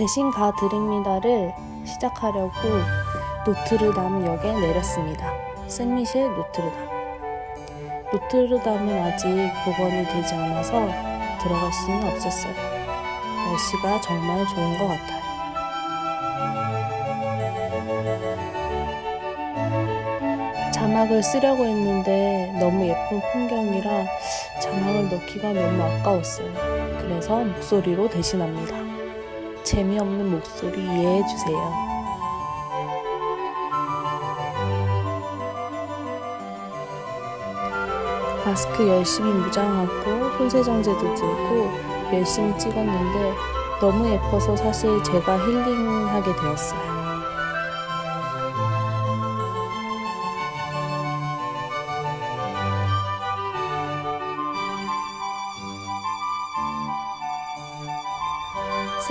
대신 가드립니다를 시작하려고 노트르담 역에 내렸습니다. 생미셸 노트르담. 노트르담은 아직 복원이 되지 않아서 들어갈 수는 없었어요. 날씨가 정말 좋은 것 같아요. 자막을 쓰려고 했는데 너무 예쁜 풍경이라 자막을 넣기가 너무 아까웠어요. 그래서 목소리로 대신합니다. 재미없는 목소리 이해해 주세요. 마스크 열심히 무장하고 손세정제도 들고 열심히 찍었는데 너무 예뻐서 사실 제가 힐링하게 되었어요.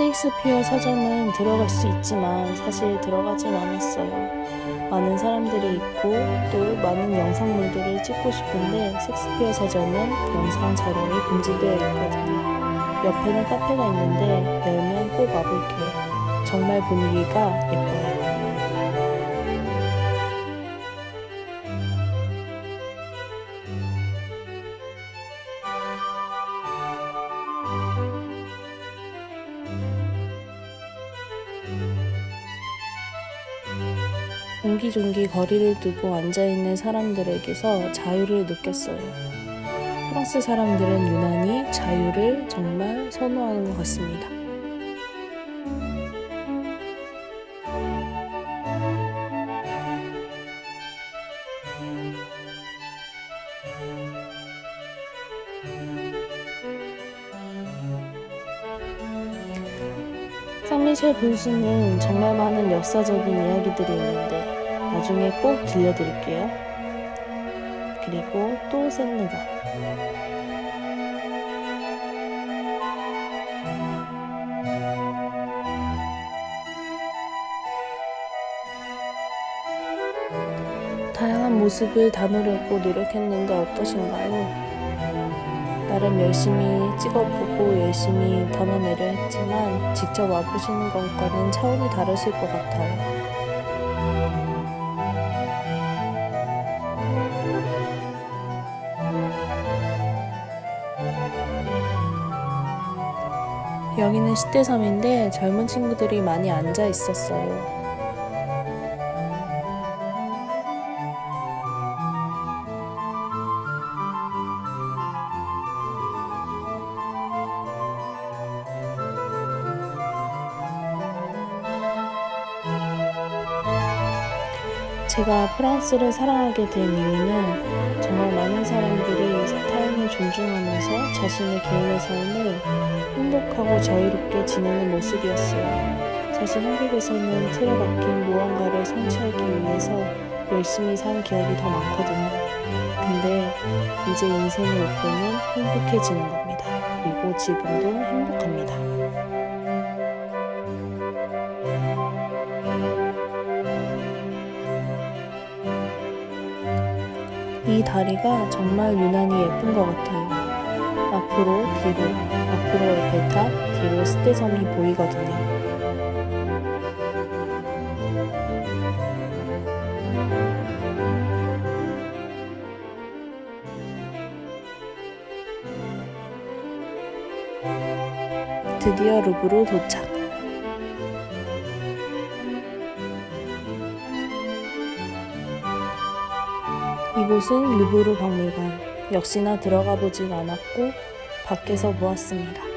세익스피어 서점은 들어갈 수 있지만 사실 들어가진 않았어요. 많은 사람들이 있고 또 많은 영상물들을 찍고 싶은데 섹스피어 서점은 영상 촬영이 금지되어 있거든요. 옆에는 카페가 있는데 열면 꼭 와볼게요. 정말 분위기가 예뻐요. 옹기종기 거리를 두고 앉아있는 사람들에게서 자유를 느꼈어요. 프랑스 사람들은 유난히 자유를 정말 선호하는 것 같습니다. 상미셸 분수는 정말 많은 역사적인 이야기들이 있는데 나중에 꼭 들려드릴게요. 그리고 또 셉니다. 다양한 모습을 담으려고 노력했는데 어떠신가요? 나름 열심히 찍어보고 열심히 담아내려 했지만 직접 와보시는 것과는 차원이 다르실 것 같아요. 여기는 10대 섬인데 젊은 친구들이 많이 앉아 있었어요. 제가 프랑스를 사랑하게 된 이유는 정말 많은 사람들이 타인을 존중하면서 자신의 개인의 삶을 행복하고 자유롭게 지내는 모습이었어요. 사실 한국에서는 틀에 박힌 무언가를 성취하기 위해서 열심히 산 기억이 더 많거든요. 근데 이제 인생의 목표는 행복해지는 겁니다. 그리고 지금도 행복합니다. 이 다리가 정말 유난히 예쁜 것 같아요. 앞으로 뒤로, 앞으로 에펠탑, 뒤로 스테섬이 보이거든요. 드디어 루브로 도착. 이곳은 루브르 박물관. 역시나 들어가 보진 않았고 밖에서 보았습니다.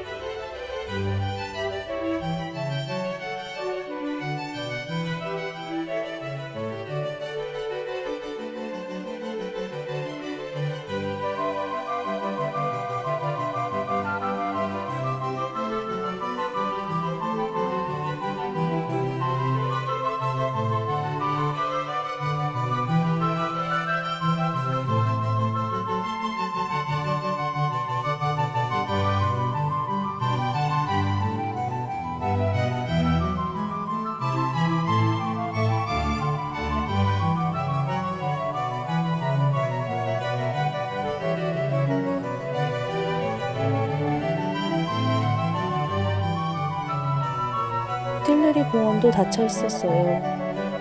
캔베리 공원도 닫혀 있었어요.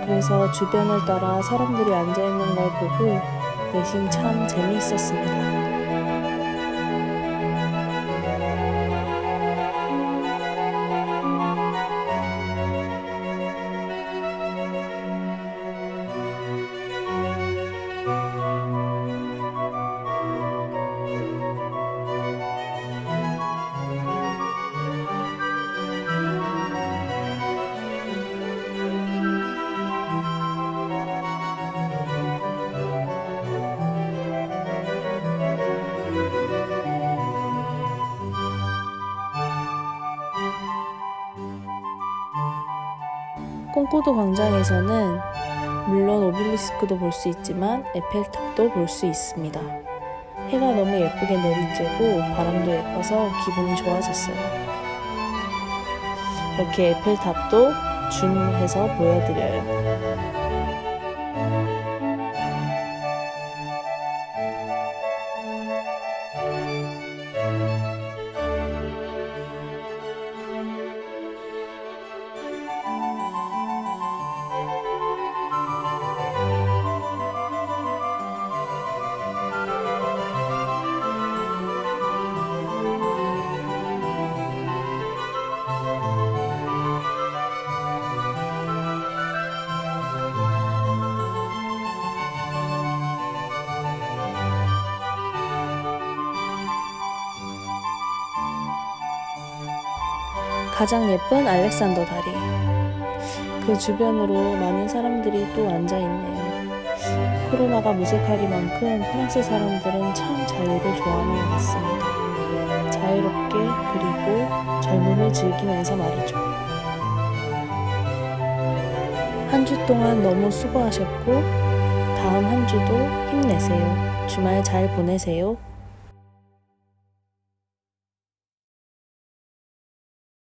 그래서 주변을 따라 사람들이 앉아 있는 걸 보고 내심 참 재미있었습니다. 콩코드 광장에서는 물론 오빌리스크도 볼 수 있지만 에펠탑도 볼 수 있습니다. 해가 너무 예쁘게 내리쬐고 바람도 예뻐서 기분이 좋아졌어요. 이렇게 에펠탑도 줌해서 보여드려요. 가장 예쁜 알렉산더 다리. 그 주변으로 많은 사람들이 또 앉아 있네요. 코로나가 무색하리만큼 프랑스 사람들은 참 자유를 좋아하는 것 같습니다. 자유롭게 그리고 젊음을 즐기면서 말이죠. 한 주 동안 너무 수고하셨고 다음 한 주도 힘내세요. 주말 잘 보내세요.